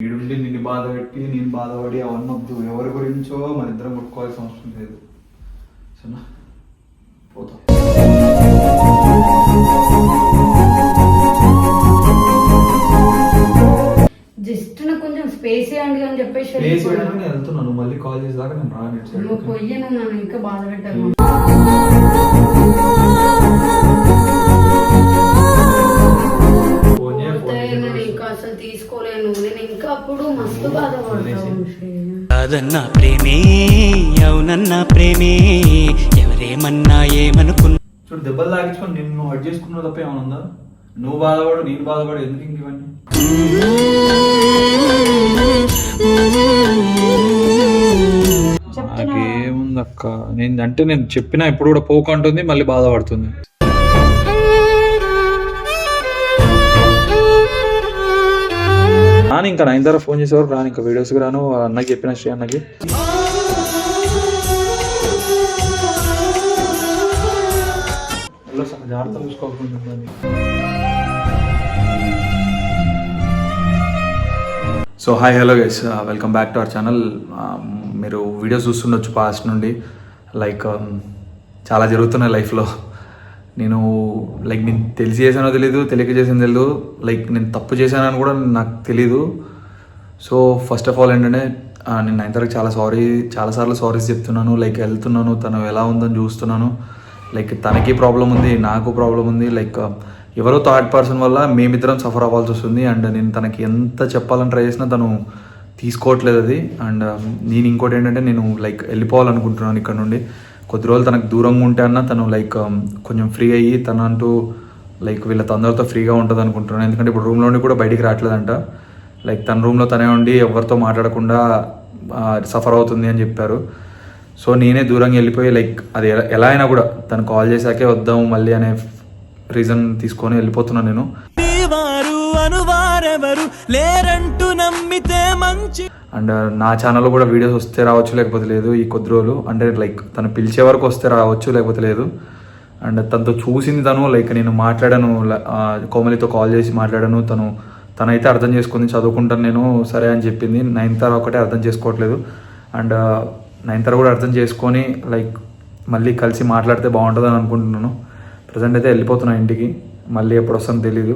ఈడుండి నిన్ను బాధ పెట్టి నేను బాధపడి అవన్నీ వద్దు ఎవరి గురించో మన ఇద్దరం కొట్టుకోవాల్సిన అవసరం లేదు. సరేనా? పోతాం. జస్ట్ నాకు కొంచెం స్పేస్ ఇవ్వండి అని చెప్పేసి ప్లేస్ నేను వెళ్తున్నాను మళ్ళీ కాల్ చేసేదాకా నేను రాను. ఇటు సైడ్ నువ్వు పొయ్యను నన్ను ఇంకా బాధ పెట్టాను తీసుకోలేను. నేను ఇంకా అప్పుడు మస్తు బాధపడతాను కాదన్నా ప్రేమే అవునన్నా ప్రేమే. ఎవరేమన్నా ఏమనుకున్నా చూడు దెబ్బలు తాగించుకొని నిన్ను హట్ చేసుకున్నావు తప్ప ఏమైనా ఉందా? నువ్వు బాధపడు నేను బాధపడు ఎందుకు ఇంక ఇవన్నీ? నాకేముంది అక్క నేను అంటే నేను చెప్పినా ఇప్పుడు కూడా పోకంటుంది మళ్ళీ బాధపడుతుంది. రాను ఇంకా నైన్ తర్వాత ఫోన్ చేసేవారు రాను ఇంకా వీడియోస్కి రాను. అన్నకి చెప్పిన శ్రీ అన్నకి. వెళ్ళొస్తాను, జాగ్రత్త చూసుకోకుండా so hi hello guys welcome back to our channel మీరు వీడియోస్ చూస్తుండొచ్చు పాస్ట్ నుండి. లైక్ చాలా జరుగుతున్నాయి లైఫ్లో నేను లైక్ నేను తెలిసి చేశానో తెలీదు తెలియక చేసానో తెలియదు లైక్ నేను తప్పు చేశానని కూడా నాకు తెలీదు. సో ఫస్ట్ ఆఫ్ ఆల్ ఏంటంటే నేను నైన్ తరగతి చాలా సారీ చాలాసార్లు సారీస్ చెప్తున్నాను లైక్ వెళ్తున్నాను తను ఎలా ఉందని చూస్తున్నాను. లైక్ తనకి ప్రాబ్లం ఉంది నాకు ప్రాబ్లం ఉంది లైక్ ఎవరో థర్డ్ పర్సన్ వల్ల మేమిద్దరం సఫర్ అవ్వాల్సి వస్తుంది. అండ్ నేను తనకి ఎంత చెప్పాలని ట్రై చేసినా తను తీసుకోవట్లేదు అది. అండ్ um, నేను ఇంకోటి ఏంటంటే నేను లైక్ వెళ్ళిపోవాలనుకుంటున్నాను ఇక్కడ నుండి. కొద్ది రోజులు తనకు దూరంగా ఉంటే అన్న తను లైక్ um, కొంచెం ఫ్రీ అయ్యి తన అంటూ లైక్ వీళ్ళ తొందరతో ఫ్రీగా ఉంటుంది అనుకుంటున్నాను. ఎందుకంటే ఇప్పుడు రూమ్లోని కూడా బయటికి రావట్లేదంట. లైక్ తన రూమ్లో తనే ఉండి ఎవరితో మాట్లాడకుండా సఫర్ అవుతుంది అని చెప్పారు. సో నేనే దూరంగా వెళ్ళిపోయి లైక్ అది ఎలా ఎలా అయినా కూడా తను కాల్ చేశాకే వద్దాం మళ్ళీ అనే రీజన్ తీసుకొని వెళ్ళిపోతున్నాను నేను. వారు లేరంటూ నమ్మితే మంచి అండ్ నా ఛానల్లో కూడా వీడియోస్ వస్తే రావచ్చు లేకపోతే లేదు ఈ కొద్ది రోజులు. అంటే లైక్ తను పిలిచే వరకు వస్తే రావచ్చు లేకపోతే లేదు. అండ్ తనతో చూసింది తను లైక్ నేను మాట్లాడాను కోమలితో కాల్ చేసి మాట్లాడాను తను తనైతే అర్థం చేసుకుంది చదువుకుంటాను నేను సరే అని చెప్పింది. నైన్త్ తర ఒకటే అర్థం చేసుకోవట్లేదు. అండ్ నైన్త్ తర కూడా అర్థం చేసుకొని లైక్ మళ్ళీ కలిసి మాట్లాడితే బాగుంటుందని అనుకుంటున్నాను. ప్రజెంట్ అయితే వెళ్ళిపోతున్నాను ఇంటికి. మళ్ళీ ఎప్పుడు వస్తానో తెలీదు.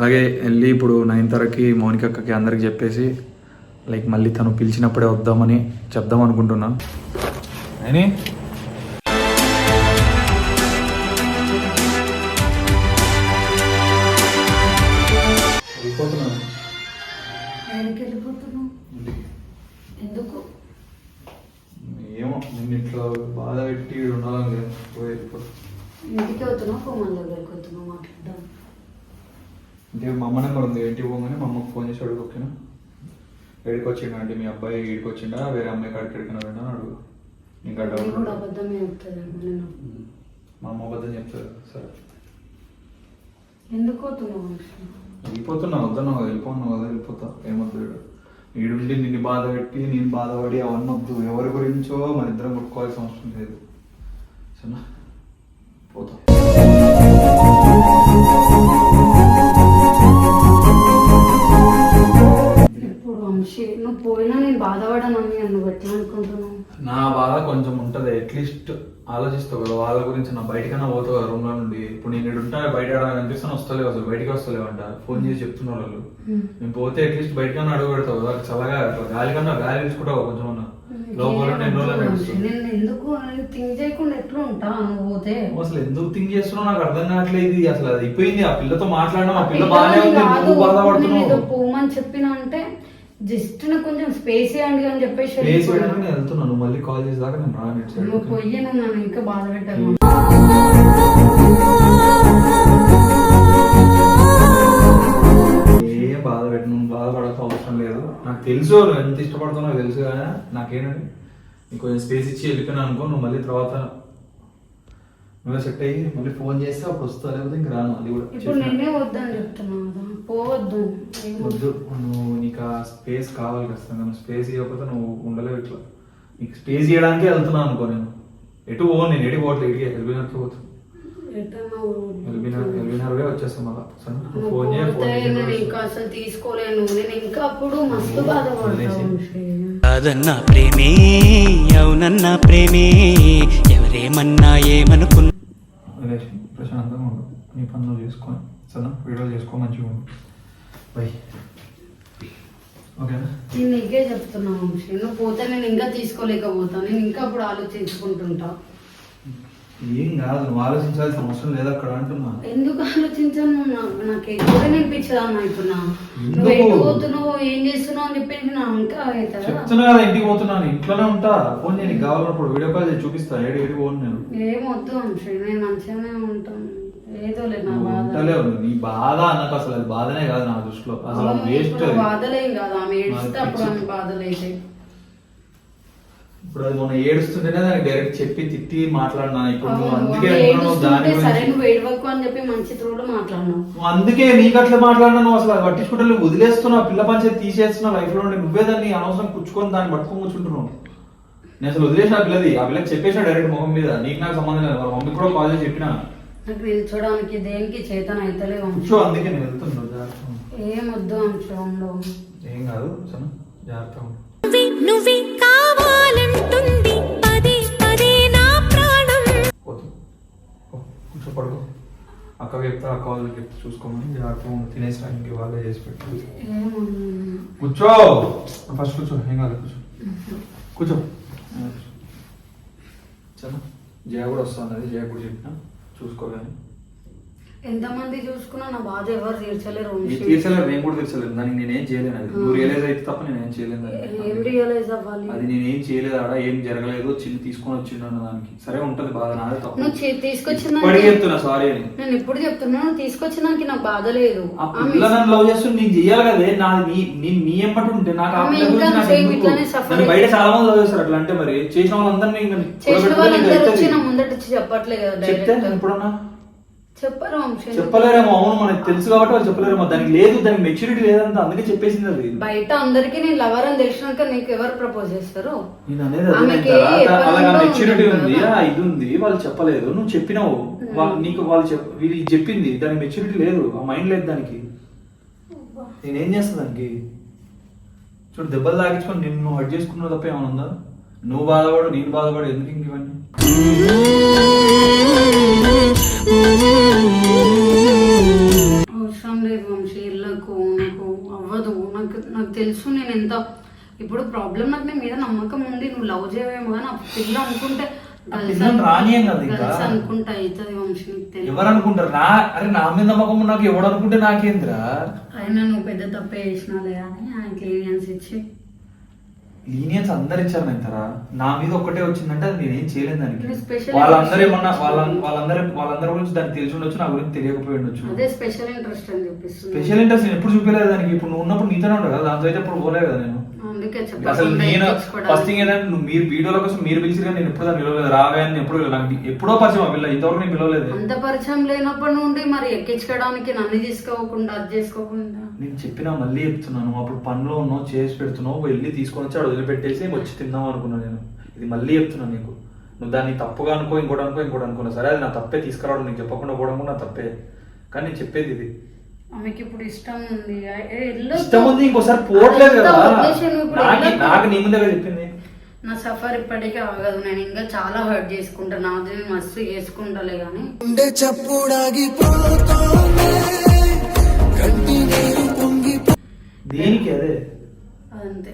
అలాగే వెళ్ళి ఇప్పుడు నైన్ తరకి మౌనిక అక్కకి అందరికి చెప్పేసి లైక్ మళ్ళీ తను పిలిచినప్పుడే వద్దామని చెప్దాం అనుకుంటున్నాను ఎందుకు? ఏమో నేను ఇట్లా బాధ పెట్టి ఉండాలని. ఇంటికి వస్తున్నావు కోమల దగ్గరికి వస్తున్నావు మాట్లాడదాం. అంటే మా అమ్మ నెంబర్ ఉంది. ఇంటికి పోగానే మా అమ్మకి ఫోన్ చేసి అడుగు ఓకేనా? ఎక్కడికి వచ్చిండా అంటే మీ అబ్బాయి ఇక్కడికి వచ్చిండా వేరే అమ్మాయి కాడికి ఎక్కడికైనా వెళ్ళినా అని అడుగు. ఇంకా డౌట్ మా అమ్మ అబద్ధం చెప్తారు. సరే. ఎందుకు? వెళ్ళిపోతున్నా వద్దన్నా కదా వెళ్ళిపోతున్నావు కదా వెళ్ళిపోతా. ఏమొద్దు ఈడ. ఈడుండి నిన్ను బాధ పెట్టి నేను బాధపడి అవన్నీ వద్దు ఎవరి గురించో మన ఇద్దరం కొట్టుకోవాల్సిన అవసరం లేదు. సరేనా? పోతా. వంశీ నువ్వు పోయినా నేను బాధపడనని నువ్వు ఎట్లా అనుకుంటున్నావు. నా బాధ కొంచెం ఉంటుంది. అట్లీస్ట్ ఆలోచిస్తావు కదా వాళ్ళ గురించి నా బయటకన్నా పోతావు కదా రూమ్లో నుండి. ఇప్పుడు నేను ఇక్కడ ఉంటా బయట కనిపిస్తాను వస్తలేవు అసలు బయటికి వస్తలేవు అంట ఫోన్ చేసి చెప్తున్నారు వాళ్ళు. నేను పోతే అట్లీస్ట్ బయటకన్నా అడుగు పెడతావు కదా చల్లగా గాలి కన్నా గాలి తీసుకుంటావు కొంచెం అన్నా లోపల ఉంటే ఎన్ని రోజులు వంశీ, నడుస్తుంది? నేను ఎందుకు థింక్ చేయకుండా ఎట్లా ఉంటా? నువ్వు పోతే. అసలు ఎందుకు థింక్ చేస్తున్నావు? నాకు అర్థం కావట్లేదు అసలు అది అయిపోయింది. ఆ పిల్లతో మాట్లాడడం ఆ పిల్ల బాగానే ఉంది. నువ్వు బాధపడుతున్నావు. పోమని చెప్పిన అంటే జస్ట్ నాకు కొంచెం స్పేస్ ఇవ్వండి అని చెప్పేసి ప్లేస్ వెళ్ళిపోయాను. వెళ్తున్నాను మళ్ళీ కాల్ చేసేదాకా నేను రాను ఇటు సైడ్ నువ్వు? పొయ్యను నన్ను ఇంకా బాధ పెట్టాను ఏ బాధ బాధపడాల్సిన అవసరం లేదు నాకు తెలుసు నువ్వు ఎంత ఇష్టపడుతున్నావు తెలుసు కానీ నాకేంటండి నీకు కొంచెం స్పేస్ ఇచ్చి వెళ్ళిపోయినా అనుకో నువ్వు మళ్ళీ తర్వాత నువ్వే సెట్ అయ్యి మళ్ళీ ఫోన్ చేస్తే అప్పుడు వస్తా లేకపోతే ఇంక రాను అది కూడా ఇప్పుడు. నేనే వద్దని చెప్తున్నా కదా పోవద్దు. వద్దు. నువ్వు నీకు ఆ స్పేస్ కావాలి ఖచ్చితంగా. నువ్వు స్పేస్ ఇవ్వకపోతే నువ్వు ఉండలేవు ఇట్లా. నీకు స్పేస్ ఇవ్వడానికే వెళ్తున్నాను అనుకో నేను. ఎటు పో నేను ఎటు పోవట్లేదు ఇటుకే వెళ్ళిపోయినట్టు పోతాను ఎల్బీనార్ వచ్చేస్తాం మళ్ళా. ఫోన్ ఇంకా అసలు తీసుకోలేను. నేను ఇంకా అప్పుడు మస్తు బాధపడతా వదిలేసి. వంశీ. కాదన్నా ప్రేమే అవునన్నా ప్రేమే. ఎవరేమన్నా ఏమనుకున్నా నీ పనులు చేసుకొని సరేనా? వీడియోలు చేసుకో మంచిగా ఉండు. బై. ఓకేనా? నేను నీకే చెప్తున్నా వంశీ. నువ్వు పోతే నేను ఇంకా తీసుకోలేకపోతా. నేను ఇంకా అప్పుడు ఆలోచించుకుంటుంటా. ఏం కాదు నువ్వు ఆలోచించాల్సిన అవసరం లేదు అక్కడ అంటున్నా. ఎందుకు ఆలోచించాను? నాకు ఎక్కువ నేర్పించదాన్ని అవుతున్నా నువ్వు? ఎటు పోతున్నావు ఏం చేస్తున్నావు అని చెప్పేసి నా ఇంకా అవుతుందా? చెప్తున్నా కదా ఇంటికి పోతున్నాను. ఇంట్లోనే ఉంటా. ఫోన్ చేయని కావాలన్నప్పుడు వీడియో కాల్ చేసి చూపిస్తా. ఏడు ఏడు పోను నేను. ఏమొద్దు వంశీ నేను మంచిగానే ఉంటాను. ఉంటలేవు నీ బాధ అన్నకు అసలు అది బాధనే కాదు నా దృష్టిలో. అసలు వేస్ట్ బాధలేం కాదు ఆమె ఏడిస్తే నాకు అప్పుడు ఆమె పిచ్చి. బాధలైతే ఇప్పుడు అది మొన్న ఏడుస్తుంటేనే దానికి డైరెక్ట్ చెప్పి తిట్టి మాట్లాడినా ఇప్పుడు నువ్వు అందుకే సరే నువ్వు ఏడవకు అని చెప్పి మంచి త్రోడు మాట్లాడినావు. నువ్వు అందుకే నీకు అట్లా మాట్లాడినా నువ్వు అసలు అది పట్టించుకుంటే నువ్వు వదిలేస్తున్నావు పిల్ల పంచాయతీ తీసేస్తున్నావు లైఫ్లో నువ్వే దాన్ని అనవసరం కూర్చుకొని దాన్ని పట్టుకొని కూర్చుంటున్నావు. నేను అసలు వదిలేసిన పిల్లది. ఆ పిల్లకి చెప్పేసిన డైరెక్ట్ మొహం మీద. నీకు నాకు సంబంధం లేదు. వాళ్ళ మమ్మీ కూడా కాల్ చేసి చెప్పినా. నాకు నిల్చోడానికి దేనికి చేతన కూర్చో అందుకే నేను వెళ్తున్నాను జాగ్రత్తగా ఉండు. ఏమొద్దు అంశం ఉండవు ఏం కాదు సరే జాగ్రత్తగా ఉండు. నువ్వే నువ్వే కావాలంటుంది. పదే పదే నా ప్రాణం. పోతు. పో, కూర్చో పడుకో. అక్కకి చెప్తా అక్క వాళ్ళకి చెప్తా చూసుకోమని జాగ్రత్తగా ఉండు. తినేసి ఇంక వాళ్ళే చేసి పెట్టు కూర్చో! ఫస్ట్ కూర్చో ఏం కాదు కూర్చో. కూర్చో. చలో జయ కూడా వస్తుంది జయ కూడా చెప్పిన. చూసుకోవాలి ఎంతమంది చూసుకున్నా నా బాధ ఎవరు తీర్చలేరు. తీర్చలేరు నేను కూడా తీర్చలేదు దానికి నేనేం చేయలేను అది. నువ్వు రియలైజ్ అయితే తప్ప నేనేం చేయలేను దానికి. ఏం రియలైజ్ అవ్వాలి? అది నేనేం చేయలేదు ఆడ ఏం జరగలేదు చిన్న తీసుకొని వచ్చిండు అన్న దానికి. సరే ఉంటది బాధ నాదే తప్పు. నువ్వు తీసుకొచ్చిన చెప్తున్నా సారీ అని. నేను ఇప్పుడు చెప్తున్నా నువ్వు తీసుకొచ్చినానికి నాకు బాధ లేదు. ఆ పిల్ల నన్ను లవ్ చేస్తుంది నీకు చెయ్యాలి కదే. నా నీ నీ నీ ఎంపటి ఉంటే నాకు ఆ పిల్ల బయట చాలా మంది లవ్ చేస్తారు అట్లా అంటే మరి. చేసిన వాళ్ళందరినీ ఇంకా చేసిన వాళ్ళందరూ వచ్చి నా. ముందట వచ్చి చెప్పట్లే కదా చెప్తే ఎప్పుడన్నా? చెప్పరు వంశీ చెప్పలేరేమో అవును మనకు తెలుసు కాబట్టి వాళ్ళు చెప్పలేరేమో. దానికి లేదు దానికి మెచ్యూరిటీ లేదంట అందుకే చెప్పేసింది అది. బయట అందరికి నేను లవర్ అని తెలిసినాక నీకు ఎవరు ప్రపోజ్ చేస్తారు? నేను అనేది అదే ఆమెకి మెచ్యూరిటీ ఉంది ఉంది కదా. ఆ ఇది ఉంది వాళ్ళు చెప్పలేదు. నువ్వు చెప్పినావు. వా- నీకు వాళ్ళు చెప్ వీళ్ళు ఇది చెప్పింది దానికి మెచ్యూరిటీ లేదు ఆ మైండ్ లేదు దానికి. నేనేం చేస్తా దానికి? చూడు దెబ్బలు తాగించుకొని నిన్ను నువ్వు హట్ చేసుకున్నావు తప్ప ఏమైనా ఉందా? నువ్వు బాధపడు నేను బాధపడు ఎందుకు ఇంక ఇవన్నీ? అవసరం లేదు వంశీ ఇళ్ళకు నాకు అవ్వదు. నాకు నాకు తెలుసు నేను ఎంత. ఇప్పుడు ప్రాబ్లం నాకు నీ మీద నమ్మకం ఉంది. నువ్వు లవ్ చేయవేమో కానీ ఆ పిల్ల అనుకుంటే అనుకుంటా అవుతుంది వంశీ నీకు తెలియదు ఎవరు అనుకుంటారు నా అరే నా మీద నమ్మకం నాకు ఎవడు అనుకుంటే నాకేంద్రా? అయినా నువ్వు పెద్ద తప్పే చేసినాలే అని ఆయన క్లియరెన్స్ ఇచ్చి? లీనియన్స్ అందరు ఇచ్చారు నైతరా నా మీద ఒక్కటే వచ్చిందంటే అది నేనేం చేయలేదు దానికి. వాళ్ళందరూ ఏమన్నా వాళ్ళ. వాళ్ళందరూ వాళ్ళందరి గురించి దానికి తెలిసి ఉండొచ్చు నా గురించి తెలియకపోయి ఉండొచ్చు. అదే స్పెషల్ ఇంట్రెస్ట్ అని చెప్పిస్తుంది స్పెషల్ ఇంట్రెస్ట్ నేను ఎప్పుడు చూపించలేదు దానికి. ఇప్పుడు నువ్వు ఉన్నప్పుడు నీతోనే ఉండవు కదా దాంతో అయితే ఎప్పుడు పోలేదు కదా నేను. అందుకే అసలు నేను. ఫస్ట్ థింగ్ ఏంటంటే నువ్వు మీరు వీడియోల కోసం మీరు పిలిచి నేను ఎప్పుడు దాన్ని పిలవలేదు. రావే అని ఎప్పుడు. నాకు ఎప్పుడో పరిచయం ఆ పిల్ల. ఇంతవరకు నేను పిలవలేదు. అంత పరిచయం లేనప్పటి నుండి మరి ఎక్కించుకోవడానికి నన్ను తీసుకోకుండా అది చేసుకోకుండా. నేను చెప్పినా మళ్ళీ చెప్తున్నాను. అప్పుడు పనిలో ఉన్నావు చేసి పెడుతున్నావు వెళ్ళి తీసుకొని వచ్చి ఆడ వదిలిపెట్టేసి వచ్చి తిందాం అనుకున్నాను నేను. ఇది మళ్ళీ చెప్తున్నాను నీకు. నువ్వు దాన్ని తప్పుగా అనుకో ఇంకోటి అనుకో ఇంకోటి అనుకున్నా సరే అది నా తప్పే తీసుకురావడం నీకు చెప్పకుండా పోవడం కూడా నా తప్పే. కానీ నేను చెప్పేది ఇది. ఆమెకి ఇప్పుడు ఇష్టం ఉంది. ఇష్టం ఉంది ఇంకోసారి పోవట్లేదు కదా. నాకు. నాకు నీ ముందే కదా చెప్పింది. నా సఫర్ ఇప్పటికీ ఆగదు. నేను ఇంకా చాలా హర్ట్ చేసుకుంటా. నాది మస్తు చేసుకుంటాలే కానీ నీరు పొంగి దేనికి అదే? అదంతే.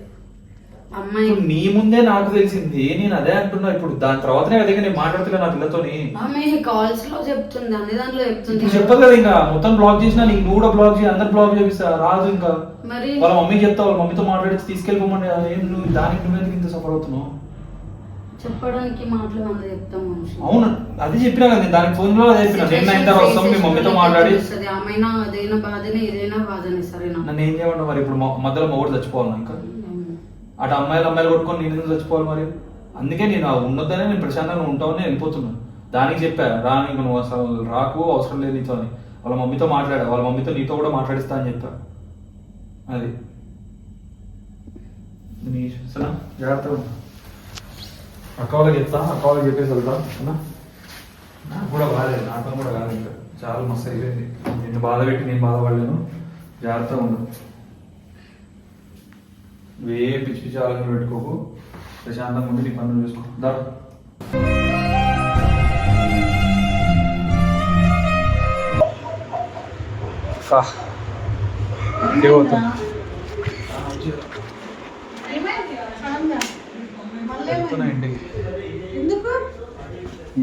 అమ్మాయి. నీ ముందే నాకు తెలిసింది నేను అదే అంటున్నా. ఇప్పుడు దాని తర్వాతనే అదే నేను మాట్లాడుతున్నా నా పిల్లతోని. ఆమె కాల్స్లో చెప్తుంది అన్ని దాంట్లో చెప్తుంది. చెప్పదు కదా ఇంకా మొత్తం బ్లాక్ చేసినా నీకు నువ్వు కూడా బ్లాక్ చేయి అందరు బ్లాక్ చేపిస్తా రాదు ఇంకా. మరి? వాళ్ళ మమ్మీకి చెప్తా వాళ్ళ మమ్మీతో మాట్లాడి తీసుకెళ్ళిపోమని ఏం నువ్వు దానికి నువ్వెందుకు ఇంత సఫర్ అవుతున్నావు? చెప్పడానికి మాటలు వంద చెప్తాం అవును అది చెప్పినా కదా దానికి ఫోన్లో అదే చెప్పిన. నేను తర్వాత వస్తాం మీ మమ్మీతో మాట్లాడి. ఆమెనా అదైనా బాధనే ఇదైనా బాధనే సరేనా? నన్ను ఏం చేయమంటావు మరి? ఇప్పుడు మధ్యలో మొగుడు చచ్చిపోవాలి ఇంకా. అటు అమ్మాయిలు అమ్మాయిలు కొట్టుకొని నేను ఎందుకు చచ్చిపోవాలి మరి. అందుకే నేను ఆ ఉన్నదనే నేను ప్రశాంతంగా ఉంటామని వెళ్ళిపోతున్నాను దానికి చెప్పా రా నీకు నువ్వు అసలు రాకు అవసరం లేదు నీతో అని. వాళ్ళ మమ్మీతో మాట్లాడా వాళ్ళ మమ్మీతో నీతో కూడా మాట్లాడిస్తా అని చెప్పా. అది. నీ సరేనా జాగ్రత్త అక్క వాళ్ళకి చెప్తా అక్క వాళ్ళకి చెప్పేసి వెళ్తా సరేనా? నాకు కూడా బాధలేదు నాతో కూడా కాదు ఇంకా. చాలా మస్తు అయిపోయింది. నేను బాధ పెట్టి నేను బాధపడలేను. జాగ్రత్తగా ఉండదు నువ్వే పిచ్చి పిచ్చి ఆలోచనలు పెట్టుకోకు. ప్రశాంతంగా ఉండి నీ పనులు చూసుకో. దా. ఇంటికి పోతా. ఇంటికి.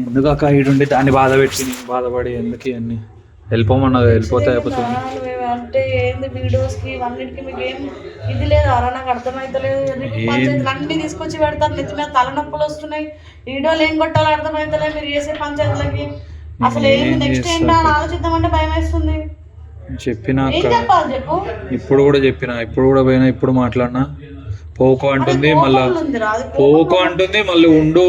ఎందుకు? అక్క? దాన్ని బాధ పెట్టి బాధపడి ఎందుకు ఇవన్నీ? వెళ్ళిపోమన్నది వెళ్ళిపోతే అయిపోతుంది. అంటే ఏంది వీడియోస్కి అన్నిటికి మీకు ఏం ఇది లేదు అలా నాకు అర్థమైతలేదు. రిప్ పంచాయతీలు అన్ని తీసుకొచ్చి పెడతారు నెత్తి మీద తలనొప్పులు వస్తున్నాయి. వీడియోలు ఏం కొట్టాలో అర్థమైతలేదు మీరు చేసే పంచాయతీలకి. అసలు ఏంది నెక్స్ట్ ఏంటో అని ఆలోచిద్దామంటే భయం వేస్తుంది చెప్పినా ఇప్పుడు కూడా చెప్పిన ఇప్పుడు కూడా పోయినా ఇప్పుడు మాట్లాడినా? పోకో అంటుంది మళ్ళా పోకో అంటుంది మళ్ళీ ఉండు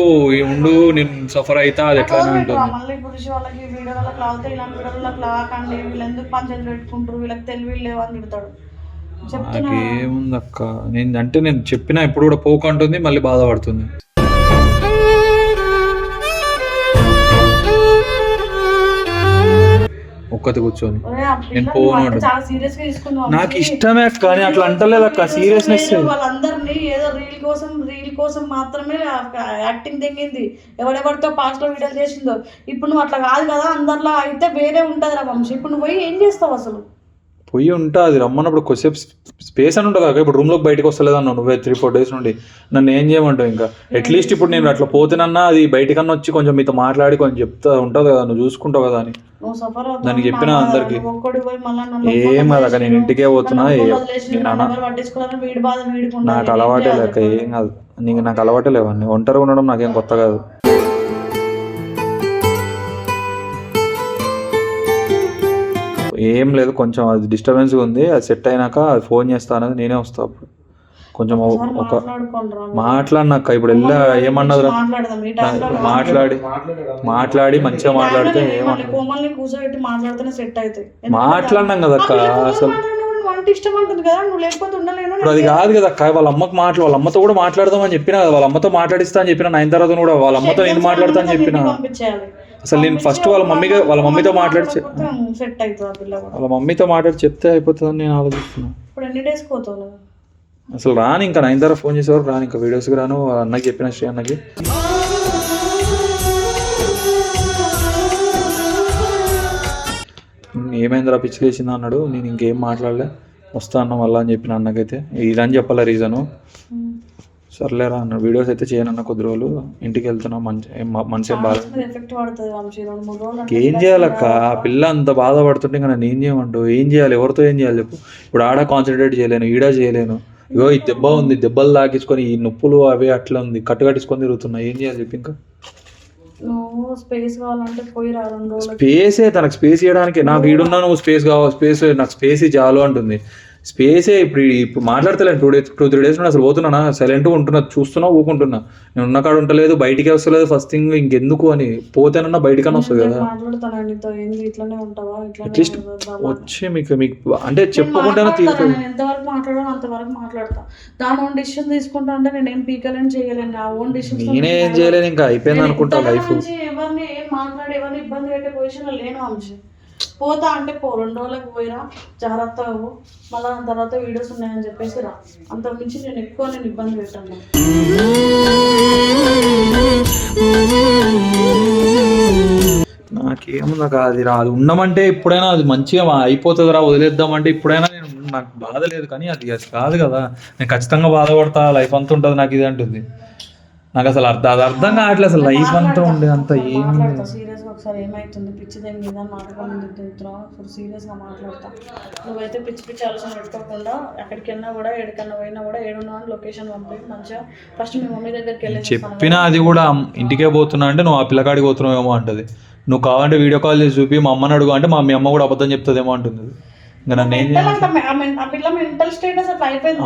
ఉండు నేను సఫర్ అవుతా అది ఎట్లా కోపం అంటుంది. పెట్టురా. మళ్ళీ పురుషు వాళ్ళకి వీడియో వాళ్ళకి లాగితే ఇలాంటి వీడియోలకు లాకండి వీళ్ళు ఎందుకు పంచాయతీలు పెట్టుకుంటారు వీళ్ళకి తెలివి లేవు అని తిడతాడు. చెప్తున్నా. నాకేముంది అక్క నేను అంటే నేను చెప్పినా ఇప్పుడు కూడా పోకో అంటుంది మళ్ళీ బాధపడుతుంది. ఒక్కతి కూర్చొని. నేను పోను నాకు ఇష్టమే కానీ అట్లా అంటలేదు అక్క సీరియస్నెస్ వాళ్ళందరినీ ఏదో రీల్ కోసం రీల్ కోసం మాత్రమే యాక్టింగ్ తెంగింది. ఎవడెవరితో పాస్ట్లో వీడియోలు చేసిందో. ఇప్పుడు నువ్వు అట్లా కాదు కదా అందరిలో అయితే వేరే ఉంటది రా వంశీ. ఇప్పుడు నువ్వు పోయి ఏం చేస్తావు అసలు? పొయ్యి ఉంటుంది రమ్మన్నప్పుడు కొద్దిసేపు స్పేస్ అని ఉంటుంది ఇప్పుడు రూమ్లోకి బయటకు వస్తలేదు అన్నావు నువ్వే త్రీ ఫోర్ డేస్ నుండి. నన్ను ఏం చేయమంటావు ఇంకా? అట్లీస్ట్ ఇప్పుడు నేను అట్లా పోతేనన్నా అది బయటకన్నా వచ్చి కొంచెం మీతో మాట్లాడి కొంచెం చెప్తా ఉంటుంది కదా నువ్వు చూసుకుంటావు కదా అని. దానికి చెప్పినా అందరికీ. ఏం కాదు అక్క, నేను ఇంటికే పోతున్నా. నాకు అలవాటే లేక? ఏం కాదు. నీకు నాకు అలవాటే లేవన్నీ ఒంటరిగా ఉండడం నాకేం కొత్త కాదు. ఏం లేదు కొంచెం అది డిస్టర్బెన్స్ ఉంది అది సెట్ అయినాక అది ఫోన్ చేస్తా అనేది నేనే వస్తా అప్పుడు. కొంచెం ఒక-. మాట్లాడినాక ఇప్పుడు వెళ్ళా టైంలో మాట్లాడి మాట్లాడి మంచిగా మాట్లాడితే మళ్ళీ ఏమన్నా కోమల్ని కూర్చోబెట్టి మాట్లాడితేనే సెట్ అవుతాయి మాట్లాడినాం కదా అక్క అసలు ఇప్పుడు అది కాదు కదా అక్క వాళ్ళ అమ్మకి మాట్లా వాళ్ళ అమ్మతో కూడా మాట్లాడదామని చెప్పిన కదా వాళ్ళ అమ్మతో మాట్లాడిస్తా అని చెప్పిన నైన్ తర్వాత కూడా వాళ్ళ అమ్మతో నేను మాట్లాడతా అని చెప్పిన? అసలు నేను ఫస్ట్ వాళ్ళ మమ్మీగా వాళ్ళ మమ్మీతో మాట్లాడి సెట్ అవుతుంది వాళ్ళ మమ్మీతో మాట్లాడి చెప్తే అయిపోతుందని నేను ఆలోచిస్తున్నా. ఇప్పుడు ఎన్ని డేస్ పోతావు నువ్వు? అసలు రాను ఇంకా నైన్ తర్వాత ఫోన్ చేసేవారు రాను ఇంకా వీడియోస్కి రాను వాళ్ళ అన్నకి చెప్పిన శ్రీ అన్నకి. ఏమైందిరా పిచ్చి లేచింది అన్నాడు. నేను ఇంకేం మాట్లాడలే. వస్తా అన్న మళ్ళా అని చెప్పిన అన్నకైతే. ఇదని చెప్పాల రీజను సర్లేరా అన్న వీడియోస్ అయితే చేయను అన్న కొద్ది రోజులు. ఇంటికి వెళ్తున్నా మంచి ఏం మా- మనసు ఏం బాధ ఏం చేయాలక్క? ఆ పిల్ల అంత బాధపడుతుంటే ఇంకా నన్ను ఏం చేయమంటావు? ఏం చేయాలి? ఎవరితో ఏం చేయాలి చెప్పు. ఇప్పుడు ఆడ కాన్సన్ట్రేట్ చేయలేను ఈడ చేయలేను. ఇగో ఈ దెబ్బ ఉంది దెబ్బలు తాకించుకొని ఈ నొప్పులు అవి అట్లా ఉంది. కట్టు కట్టించుకొని తిరుగుతున్నా. ఏం చేయాలి చెప్పు ఇంకా? స్పేస్ కావాలంటే పోయి స్పేసే తనకు స్పేస్ ఇవ్వడానికి నాకు ఈడున్నా నువ్వు స్పేస్ కావాలి స్పేస్ నాకు స్పేస్ చాలు అంటుంది. స్పేసే ఇప్పుడు ఇప్పుడు మాట్లాడతలేను. Two days two three days నుండి అసలు పోతున్నానా? సైలెంట్గా ఉంటున్నా. చూస్తున్నా ఊకుంటున్నా. నేను ఉన్న కాడ ఉంటలేదు బయటికి వస్తలేదు. ఫస్ట్ థింగ్ ఇంకెందుకు అని పోతేనన్నా బయటికన్నా వస్తుంది కదా. అట్లీస్ట్? వచ్చి మీకు మీకు అంటే చెప్పుకుంటేనే ఎంతవరకు మాట్లాడాలో అంతవరకు మాట్లాడతా. దాని ఓన్ డిసిషన్ తీసుకుంటా అంటే నేను ఏం పీకలేని చేయలేను. నా ఓన్ డిసిషన్ నేనే ఏం చేయలేను ఇంకా. అయిపోయింది అనుకుంటా లైఫ్ ఎవరిని ఏం మాట్లాడి ఎవరిని ఇబ్బంది పెట్టే పొజిషన్ లేను అంశం. పోతా అంటే పో రెండు రోజులకు పోయిరా జాగ్రత్త అవ్వు మళ్ళీ దాని తర్వాత వీడియోస్ ఉన్నాయని చెప్పేసి రా. అంత మించి నేను ఎక్కువ నేను ఇబ్బంది పెట్టాను. నాకేముంది అది రా అది ఉండమంటే ఇప్పుడైనా అది మంచిగా అయిపోతుంది రా వదిలేద్దామంటే ఇప్పుడైనా నేను నాకు బాధ లేదు కానీ అది అది కాదు కదా. నేను ఖచ్చితంగా బాధపడతా లైఫ్ అంతా ఉంటుంది నాకు ఇది అంటుంది. నాకు అసలు అర్థం అది అర్థం కావట్లేదు అసలు లైఫ్ అంతా ఉండేది అంత ఏం ఒకసారి ఏమైతుంది? పిచ్చి మీద నాటకం తింటున్నావు ఇప్పుడు సీరియస్గా మాట్లాడతా. నువ్వైతే పిచ్చి పిచ్చి ఆలోచన పెట్టుకోకుండా ఎక్కడికి వెళ్ళినా కూడా ఎక్కడికన్నా పోయినా కూడా ఏడున్నా లొకేషన్ పంపి మంచిగా ఫస్ట్ మీ మమ్మీ దగ్గరికి వెళ్ళేసి చెప్పినా అది కూడా ఇంటికే పోతున్నా అంటే నువ్వు ఆ పిల్లకాడికి పోతున్నావేమో అంటది. నువ్వు కావాలంటే వీడియో కాల్ చేసి చూపి మా అమ్మని అడుగు అంటే మా మీ అమ్మ కూడా అబద్ధం చెప్తుందేమో అంటుంది. ఇంకా నన్ను ఏం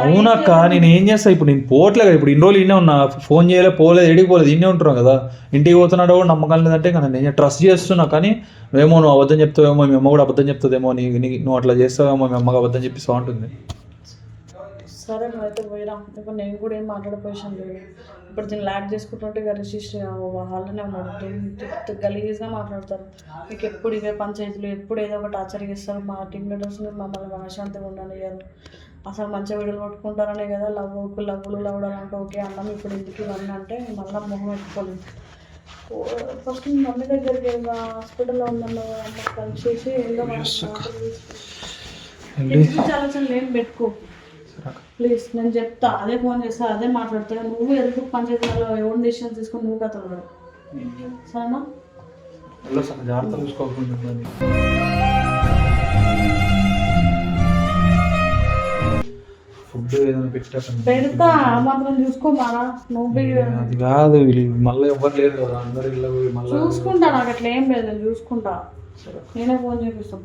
అవునక్క నేను ఏం చేస్తా? ఇప్పుడు నేను పోవట్లే కదా ఇప్పుడు ఇన్ని రోజులు ఇన్నే ఉన్నా. ఫోన్ చేయలే పోలేదు ఎడికి పోలేదు ఇన్నే ఉంటున్నాం కదా. ఇంటికి పోతున్నాడు కూడా నమ్మకం లేదంటే ఇంకా నేను ట్రస్ట్ చేస్తున్నా కానీ నువ్వేమో నువ్వు అబద్ధం చెప్తావేమో మీ అమ్మ కూడా అబద్ధం చెప్తుందేమో నీ నీ- నువ్వు అట్లా చేస్తావేమో మీ అమ్మకి అబద్ధం చెప్పిస్తా ఉంటుంది సరే నువ్వైతే పోయిరా. ఇప్పుడు నేను కూడా ఏం మాట్లాడే పొజిషన్ లేదు. ఇప్పుడు దీన్ని ల్యాక్ చేసుకుంటుంటే ఇక రిజిస్ట్రీ వాళ్ళనే ఉన్నాడు గలీజ్గా మాట్లాడతారు. మీకు ఎప్పుడు ఇవే పంచాయతీలు ఎప్పుడు ఏదో ఒక టార్చర్ చేస్తారు మా టీం లీడర్స్ మమ్మల్ని మనశాంతిగా ఉండనియ్యారు. అసలు మంచిగా వీడియోలు కొట్టుకుంటారనే కదా. లవ్ లవ్లు లవ్డలు అంటే ఓకే అన్నం. ఇప్పుడు ఎందుకు ఇవన్నీ అంటే మళ్ళీ మొహం ఎత్తుకోలేదు ఫస్ట్ మీ మమ్మీ దగ్గరికి హాస్పిటల్లో ఉందన్న అమ్మ. కలిసేసి ఏందో ఎగ్జిట్ ఆలోచనలు ఏం పెట్టుకో? ప్లీజ్ నేను చెప్తా. అదే ఫోన్ చేస్తా అదే మాట్లాడతా. నువ్వు ఎందుకు పంచాయతీలో ఎవరి డిసిషన్ తీసుకొని నువ్వు. సరేనా? జాగ్రత్త చూసుకోకుండా ఫుడ్ ఏదైనా పెట్టాకండి పెడతా ఆ మాత్రం చూసుకోమారా నువ్వు బి- అది కాదు వీళ్ళు మళ్ళీ ఎవ్వరు లేరు కదా అందరు ఇళ్ళ మళ్ళీ చూసుకుంటా నాకు అట్లా ఏం లేదు చూసుకుంటా. నేనే ఫోన్ చేపిస్తా.